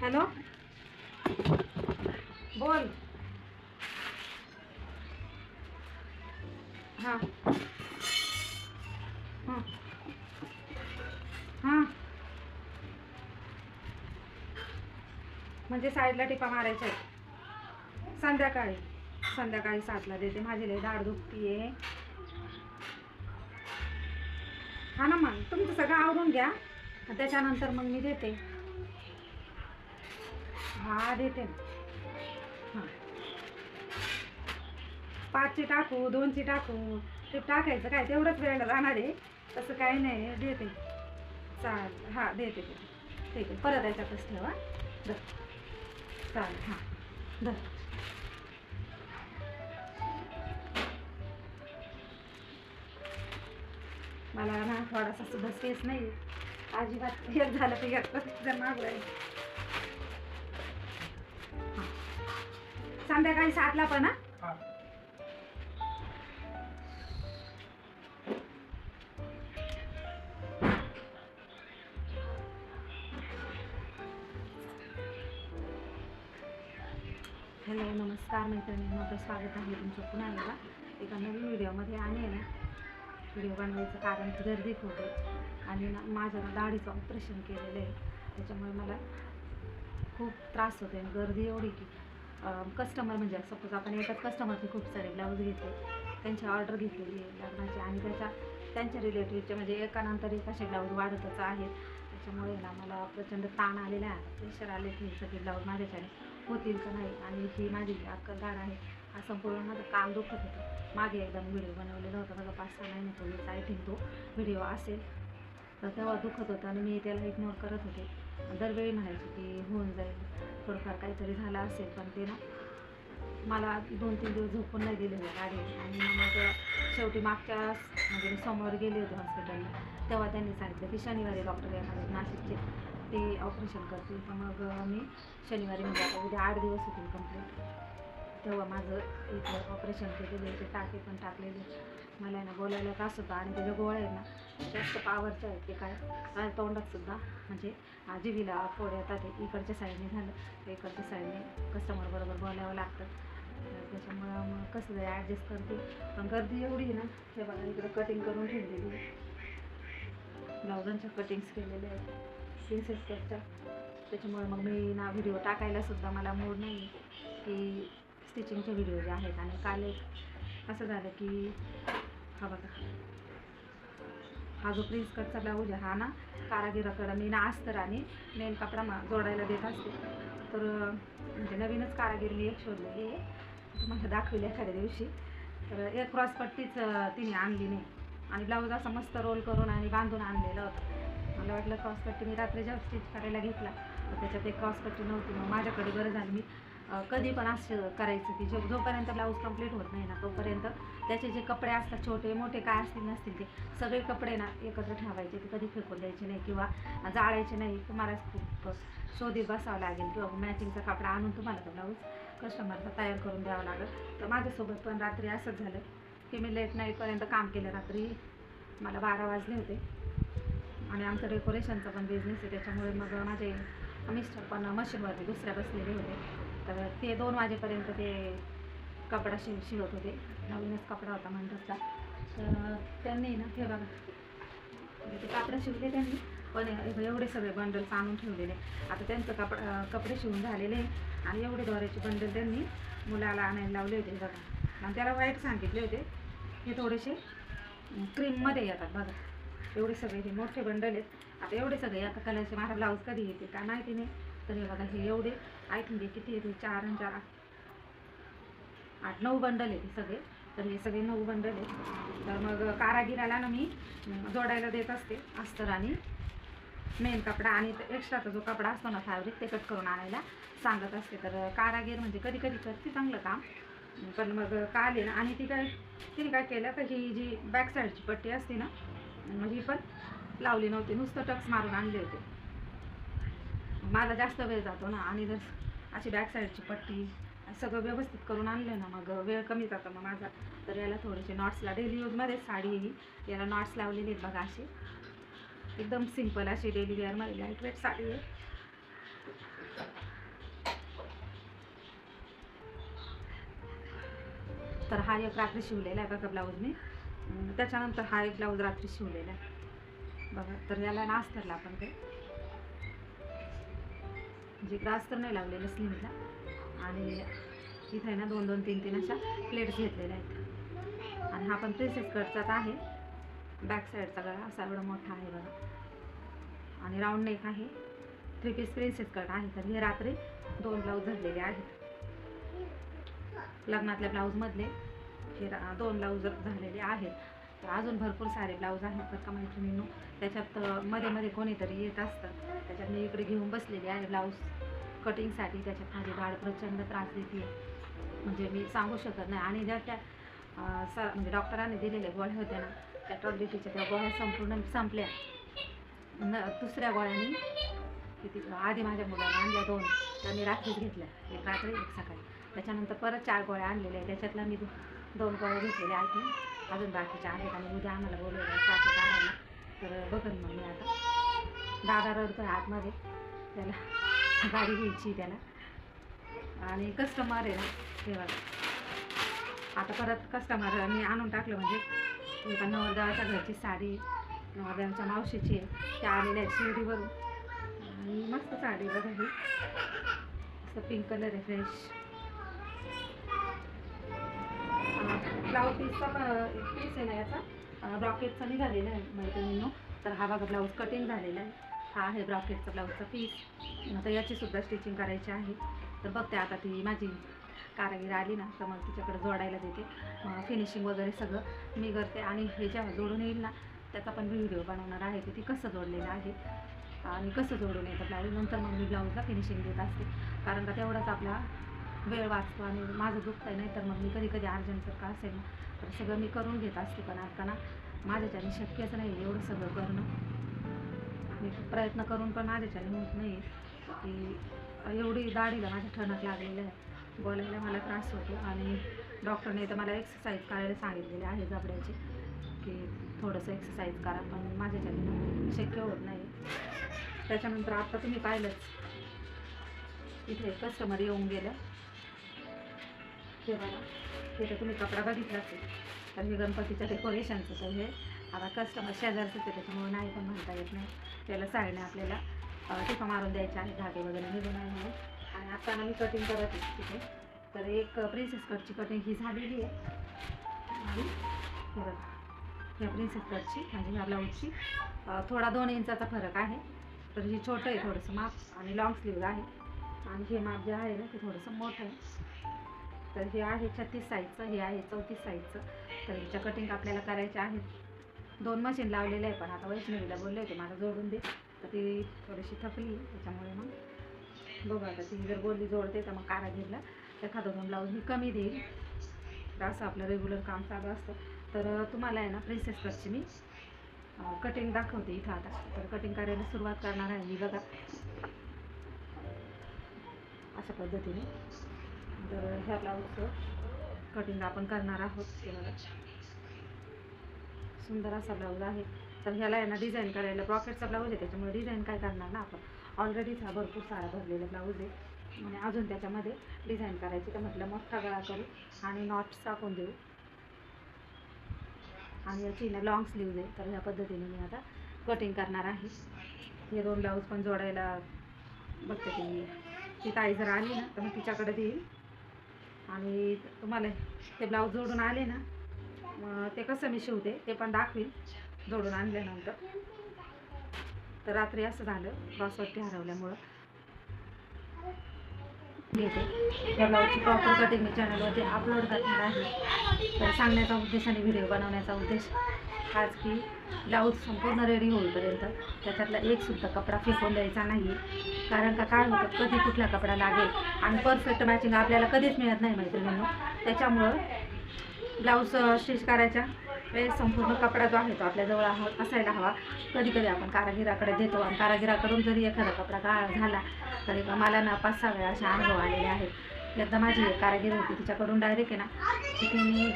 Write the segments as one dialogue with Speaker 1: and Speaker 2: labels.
Speaker 1: Hello? बोल. हां. हां. हां. म्हणजे साईडला टिपा मारायच्या आहेत. संध्याकाळी. संध्याकाळी सातला देते. माझी लई दाढ दुखती आहे हा ना मग. तुम्ही सगळं आवरून घ्या. त्याच्यानंतर मग मी देते. हा देते ना. हां. पाचची टाकू दोनची टाकू ते टाकायचं काय? तेवढंच वेळ राहणार आहे. तसं काही नाही देते. चाल हां देते ते ठीक आहे परत याच्यातच ठेवा. बर चालेल हां. बर मला ना थोडासा सुद्धा स्पेस नाही अजिबात एक झालं तर एक जर संध्याकाळी सातला पण हा? हॅलो नमस्कार मैत्रिणी. माझं स्वागत आहे तुमचं पुन्हा एकदा एका नवीन व्हिडिओमध्ये आणि आहे ना व्हिडिओ बनवायचं कारण गर्दी खूप आहे आणि ना माझं ना दाढीचं ऑपरेशन केलेलं आहे. त्याच्यामुळे मला खूप त्रास होतो गर्दी एवढी की कस्टमर म्हणजे सपोज आपण एकाच कस्टमरचे खूप सारे ब्लाऊज घेतले त्यांची ऑर्डर घेतलेली आहे लग्नाची आणि त्याच्या त्यांच्या रिलेटिव्हचे म्हणजे एकानंतर एक असे ब्लाऊज वाढतच आहेत. त्याच्यामुळे ना मला प्रचंड ताण आलेला आहे. प्रेशर आले की सगळे ब्लाऊज माझ्याच्याने होतील का नाही? आणि ही माझी अक्कलदार अक्कल आहे. हा संपूर्ण माझं काम दुखत होतं. मागे एकदा मी व्हिडिओ बनवलेला होता. माझा पाच सहा महिन्यापूर्वीच आय थिंक तो व्हिडिओ असेल. तर तेव्हा दुखत होता आणि मी त्याला इग्नोर करत होते. दरवेळी म्हणायची की होऊन जाईल. थोडंफार काहीतरी झालं असेल पण ते ना मला दोन तीन दिवस झोपून नाही दिलेलं गाडी. आणि मग शेवटी मागच्या म्हणजे मी समोर गेले होते हॉस्पिटलला तेव्हा त्यांनी सांगितलं की शनिवारी डॉक्टर येणार नाशिकचे. ते ऑपरेशन करतील. तर मग मी शनिवारी म्हणजे आता उद्या आठ दिवस होतील कंप्लीट. तेव्हा माझं इथलं ऑपरेशन केलेलं होते ते टाके पण टाकलेले. मला आहे ना बोलायला त्रास होता आणि त्याच्या गोळ्या आहेत ना जास्त पावरच्या आहेत. ते काय काय तोंडात सुद्धा म्हणजे आजीवीला फोड येतात ते इकडच्या साईडने झालं तर इकडच्या साईडने कस्टमरबरोबर बोलावं लागतं. त्याच्यामुळं मग कसं जाय ॲडजस्ट करते. पण गर्दी एवढी आहे ना हे बघा इकडं कटिंग करून ठेवलेली आहे. ब्लाउजांच्या कटिंग्स केलेल्या आहेत. प्रिन्सेस कटच्या त्याच्यामुळे मग मी ना व्हिडिओ टाकायला सुद्धा मला मूड नाही की स्टिचिंगचे व्हिडिओ जे आहेत आणि काल एक असं झालं की हा बघा. हा जो प्रिन्स कटचा ब्लाऊज आहे हा ना कारागिराकडं मी ना असतं आणि मेन कपडा मा जोडायला देत असते. तर म्हणजे नवीनच कारागीर मी एक शोधलेली आहे. तुम्हाला दाखवली एखाद्या दिवशी. तर एक क्रॉसपट्टीच तिने आणली नाही. आणि ब्लाऊज असा मस्त रोल करून आणि बांधून आणलेलं होतं. मला वाटलं क्रॉसपट्टी मी रात्री जेव्हा स्टिच करायला घेतला तर त्याच्यात एक क्रॉसपट्टी नव्हती. मग माझ्याकडे बरं झालं मी कधी पण असं करायचं की जे जोपर्यंत ब्लाऊज कंप्लीट होत नाही ना तोपर्यंत त्याचे जे कपडे असतात छोटे मोठे काय असतील नसतील ते सगळे कपडे ना एकत्र ठेवायचे. ते कधी फेकून द्यायचे नाही किंवा जाळायचे नाही. तुम्हाला खूप शोधीत बसावं लागेल किंवा मॅचिंगचा कपडा आणून तुम्हाला तो ब्लाऊज कस्टमरचा तयार करून द्यावा लागेल. तर माझ्यासोबत पण रात्री असंच झालं की मी लेट नाईटपर्यंत काम केलं. रात्री मला बारा वाजले होते. आणि आमचं डेकोरेशनचा पण बिझनेस आहे. त्याच्यामुळे मग माझे मिस्टर पण मशीनवरती दुसऱ्या बसलेले होते. तर ते दोन वाजेपर्यंत ते कपडा शिव शिवत होते. नवीनच कपडा होता मंडपचा. तर त्यांनी ना हे बघा. म्हणजे ते कापडं शिवले त्यांनी पण एवढे सगळे बंडल्स आणून ठेवलेले. आता त्यांचं कपडा कपडे शिवून झालेले आणि एवढे दोऱ्याचे बंडल त्यांनी मुलाला आणायला लावले होते बघा. आणि त्याला वाईट सांगितले होते. हे थोडेसे क्रीममध्ये येतात बघा. एवढे सगळे हे मोठे बंडल आहेत. आता एवढे सगळे आता कलरचे माझा ब्लाऊज कधी येते का माहिती नाही. तर हे बघा हे एवढे. ऐकून दे म्हणजे किती येते चार आणि चार. आठ नऊ बंडल आहे सगळे. तर हे सगळे नऊ बंडल आहेत. तर मग कारागिराला ना मी जोडायला देत असते. अस्तर आणि मेन कपडा आणि एक्स्ट्राचा जो कपडा असतो ना फॅब्रिक ते कट करून आणायला सांगत असते. तर कारागीर म्हणजे कधी कधी करते चांगलं काम. पण मग काल आले ना आणि ती काय तिने काय केलं तर ही जी बॅक साईडची पट्टी असते ना मग ही पण लावली नव्हती. नुसतं टक्स मारून आणले होते. माझा जास्त वेळ जातो ना आणि जर अशी बॅक साईडची पट्टी सगळं व्यवस्थित करून आणलं ना मग वेळ कमी जातो मग माझा. तर याला थोडेसे नॉट्सला डेली यूजमध्ये साडी आहे ही. याला नॉट्स लावलेले आहेत बघा असे एकदम सिंपल अशी डेली वेअरमध्ये लाइट वेट साडी आहे. तर हा एक रात्री शिवलेला आहे बघा ब्लाऊज मी. त्याच्यानंतर हा एक ब्लाऊज रात्री शिवलेला आहे. बघा तर याला नास्तरला आपण ते. म्हणजे ग्रास तर नाही लावलेलं स्लीवला आणि इथे आहे ना दोन दोन तीन तीन अशा प्लेट्स घेतलेल्या आहेत. आणि हा पण प्रिन्सेस कटचाच आहे. बॅक साईडचा गळा असा एवढा मोठा आहे बघा. आणि राऊंड नेक आहे. थ्री पीस प्रिन्सेस कट आहे. तर हे रात्री दोन ब्लाऊज धरलेले आहेत. लग्नातल्या ब्लाऊजमधले हे रा- दोन ब्लाऊज झालेले आहेत. तर अजून भरपूर सारे ब्लाऊज आहेत बरं का मैत्रिणींनो. त्याच्यात मध्ये मध्ये कोणीतरी येत असतं. त्याच्यात मी इकडे घेऊन बसलेली आहे ब्लाऊज कटिंगसाठी. त्याच्यात माझी बाळ प्रचंड त्रास देते. म्हणजे मी सांगू शकत नाही. आणि ज्या त्या सर स म्हणजे डॉक्टरांनी दिलेल्या गोळ्या होत्या ना त्या टॉयलेटीच्या त्या गोळ्या संपूर्ण संपल्या. न दुसऱ्या गोळ्यांनी किती आधी माझ्या मुलाला आणल्या दोन. त्या मी रात्रीच घेतल्या. एक रात्री एक सकाळी. त्याच्यानंतर परत चार गोळ्या आणलेल्या आहेत. त्याच्यातल्या मी दोन गोळ्या घेतलेल्या आहेत. अजून बाकीच्या आहेत आणि उद्या आम्हाला बोलवलं आहे काकी काढायला तर बघन मग मी आता. दादा रडतोय आतमध्ये. त्याला गाडी घ्यायची त्याला. आणि कस्टमर आहे ना तेव्हा आता परत कस्टमर मी आणून टाकलं म्हणजे. एका नवरदेवाच्या घरची साडी नवरदेवाच्या मावशीची आहे. त्या आलेल्या शिर्डीवरून. आणि मस्त साडी बघा ही. असं पिंक कलर आहे फ्रेश ब्लाऊज पीसचा पीस आहे ना याचा. ब्रॉकेटचा निघालेला आहे मैत्रिणींनो. तर हा बघा ब्लाऊज कटिंग झालेला आहे. हा आहे ब्रॉकेटचा ब्लाऊजचा पीस आता याची सुद्धा स्टिचिंग करायची आहे. तर बघते आता ती माझी कारागीर आली ना तर मग तिच्याकडे जोडायला देते. फिनिशिंग वगैरे सगळं मी करते. आणि हे जेव्हा जोडून येईल ना त्याचा पण व्हिडिओ बनवणार आहे की ती कसं जोडलेलं आहे. आणि कसं जोडून येतं ब्लाऊज नंतर मग मी ब्लाऊजला फिनिशिंग देत असते. कारण का तेवढाच आपला वेळ वाचतो आणि माझं दुखतंय नाही तर मग मी कधी कधी अर्जंट जर का असेल ना तर सगळं मी करून घेत असते पण आता ना माझ्याच्याने शक्यच नाही एवढं सगळं करणं. मी प्रयत्न करून पण माझ्याच्याने होत नाही की एवढी दाढीला माझ्या ठणक लागलेलं आहे बोलायला मला त्रास होतो आणि डॉक्टरने तर मला एक्सरसाइज करायला सांगितलेले आहे जबड्याची की थोडंसं एक्सरसाइज करा पण माझ्याच्याने शक्य होत नाही त्याच्यानंतर आता तुम्ही पाहिलंच. इथे कस्टमर येऊन गेलं हे बघा हे तर तुम्ही कपडा बघितला असेल. तर हे गणपतीच्या डेकोरेशनचं तर हे आता कस्टमर शेजारचं आहे त्याच्यामुळे नाही पण म्हणता येत नाही. त्याला साईडने आपल्याला अ, टिपा मारून द्यायच्या आणि धागे वगैरे निघून आहे. म्हणून आणि आता मी कटिंग करत आहे तिथे. तर एक प्रिन्सेस कटची कटिंग ही झालेली आहे. आणि हे बघा. ह्या प्रिन्सेस कटची म्हणजे ह्या ब्लाऊजची थोडा दोन इंचाचा फरक आहे. तर ही छोटं आहे थोडंसं माप आणि लॉंग स्लीव आहे. आणि हे माप जे आहे ना ते थोडंसं मोठं आहे. तर हे आहे छत्तीस साईजचं हे आहे चौतीस साईजचं. तर ह्याच्या कटिंग आपल्याला करायच्या आहेत दोन मशीन लावलेले आहे पण आता वैष्णवीला बोलले होते मला जोडून दे. तर ती थोडीशी थकली त्याच्यामुळे मग बघा आता ती जर बोलली जोडते तर मग कारागीरला एखादं दोन ब्लाऊज मी कमी देईल. तर असं आपलं रेग्युलर काम चालू असतं. तर तुम्हाला आहे ना प्रिन्सेस कटची मी कटिंग दाखवते इथं आता. तर कटिंग करायला सुरुवात करणार आहे मी बघा. अशा पद्धतीने. तर ह्या ब्लाऊजचं कटिंग आपण करणार आहोत. सुंदर असा ब्लाऊज आहे. तर ह्याला यांना ना डिझाईन करायला ब्रॉकेटचा ब्लाऊज आहे त्याच्यामुळे डिझाईन काय करणार ना आपण? ऑलरेडीच हा भरपूर सारा भरलेला ब्लाऊज आहे. आणि अजून त्याच्यामध्ये डिझाईन करायची तर म्हटलं मोठा गळा करू आणि नॉट्स टाकून देऊ. आणि याची ना लॉंग स्लीव्ज आहे. तर ह्या पद्धतीने मी आता कटिंग करणार आहे. हे दोन ब्लाऊज पण जोडायला बघते ती ती ताई जर आली ना तर मग तिच्याकडे देईल. आणि तुम्हाला ते ब्लाऊज जोडून आले ना मग ते कसं मी शिवते ते पण दाखवीन जोडून आणल्यानंतर. तर रात्री असं झालं क्रॉसवरती हरवल्यामुळं. घेते. या ब्लाऊजची प्रॉपर कटिंग मी चॅनलवरती अपलोड करणार आहे. तर सांगण्याचा उद्देश आणि व्हिडिओ बनवण्याचा उद्देश. हाच की ब्लाऊज संपूर्ण रेडी होईपर्यंत त्याच्यातला एकसुद्धा कपडा फेकून द्यायचा नाही. कारण का काय होतं? कधी कुठला कपडा लागेल आणि परफेक्ट मॅचिंग आपल्याला कधीच मिळत नाही मैत्रिणींनो. त्याच्यामुळं ब्लाऊज स्टिच करायच्या वेळेस संपूर्ण कपडा जो आहे तो आपल्याजवळ हवा असायला हवा. कधी कधी आपण कारागिराकडे देतो आणि कारागिराकडून जरी एखादा कपडा काळा झाला तरी मला ना पाच सहा वेळा असे अनुभव आलेले आहेत. एकदा माझी एक कारागीर होती तिच्याकडून डायरेक्ट आहे ना तिथे मी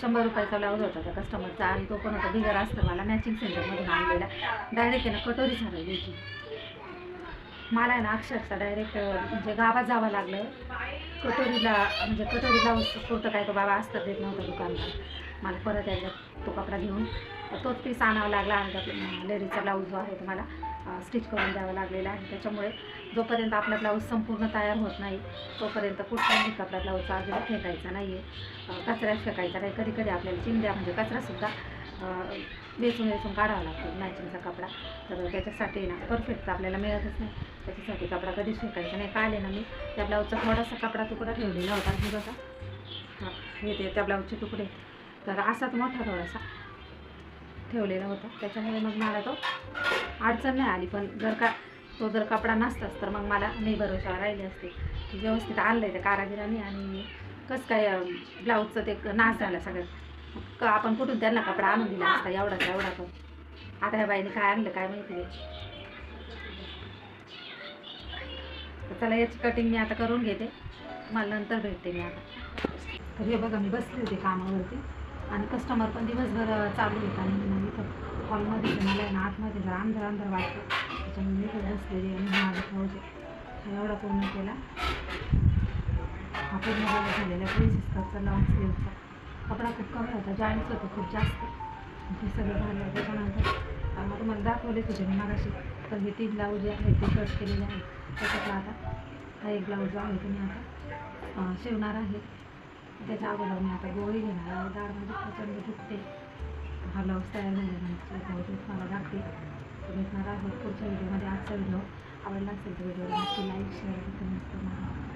Speaker 1: शंभर रुपयाचा ब्लाऊज होता त्या कस्टमरचा आणि तो पण होता बिगर असतं मला मॅचिंग सेंटरमधून आणलेला. डायरेक्ट आहे ना कटोरी झाली होती मला आहे ना अक्षरशः डायरेक्ट म्हणजे गावात जावं लागलं. कटोरीला म्हणजे कटोरी ब्लाऊज कुर्तं काय तो बाबा असतं देत नव्हतं दुकानदार. मला परत यायचा तो कपडा घेऊन. तोच पीस आणावा लागला आणि त्यात लेडीजचा ब्लाऊज जो आहे तो मला स्टिच करून द्यावं लागलेलं आहे. त्याच्यामुळे जोपर्यंत आपला ब्लाऊज संपूर्ण तयार होत नाही तोपर्यंत कुठलाही कपडा ब्लाऊजचा अजिबात फेकायचा नाही आहे कचऱ्यात फेकायचा नाही. कधी कधी आपल्याला चिंध्या म्हणजे कचरासुद्धा वेचून वेचून काढावा लागतो मॅचिंगचा कपडा. तर त्याच्यासाठी ना परफेक्ट आपल्याला मिळतच नाही. त्याच्यासाठी कपडा कधीच फेकायचा नाही. काल ना मी त्या ब्लाऊजचा थोडासा कपडा तुकडा ठेवलेला होता. हे बघा. हां हे ते त्या ब्लाऊजचे तुकडे. तर असाच मोठा थोडासा. ठेवलेला होता. त्याच्यामुळे मग मला तो अडचण नाही आली. पण जर का तो जर कपडा नसताच तर मग मला नाही भरोशावर राहिली असते. व्यवस्थित आणलं आहे त्या कारागिराने आणि कसं काय ब्लाऊजचं ते नाश झाला सगळं. क आपण कुठून त्यांना कपडा आणून दिला असता? एवढा एवढा पण आता ह्या बाईने काय आणलं काय माहिती आहे. त्याला चला याची कटिंग मी आता करून घेते. मला नंतर भेटते मी आता. तर हे बघा मी बसली होते कामावरती. आणि कस्टमर पण दिवसभर चालू होता. आणि मग इथं हॉलमध्ये मला ना आतमध्ये जरा अंधार अंधार वाटतं. त्याच्यामुळे मी इथं बसलेली आणि माझं पाहिजे हा एवढा पूर्ण केला. हा पूर्ण झालेला प्रिन्सेस कटचा लॉंग स्लीवचा कपडा खूप कमी होता. जॉईंट्स होते खूप जास्त. हे सगळं झालं. त्याच्यानंतर तुम्हाला दाखवले तुझे मी मागाशी. तर हे तीन ब्लाऊज जे आहेत ते कट केलेले आहेत. त्याच्यातला आता हा एक ब्लाऊज आहे तुम्ही आता शिवणार आहे. त्याच्या अगोदर मी आता गोळी घेणार आहे. दाढ माझी प्रचंड दुखते हा ब्लाऊज तयार झाल्यानंतर ब्लाऊज तुम्हाला दाखते भेटणार आहोत पुढच्या व्हिडिओमध्ये आजचा व्हिडिओ आवडला असेल तर व्हिडिओला नक्की लाईक शेअर कमेंट करणार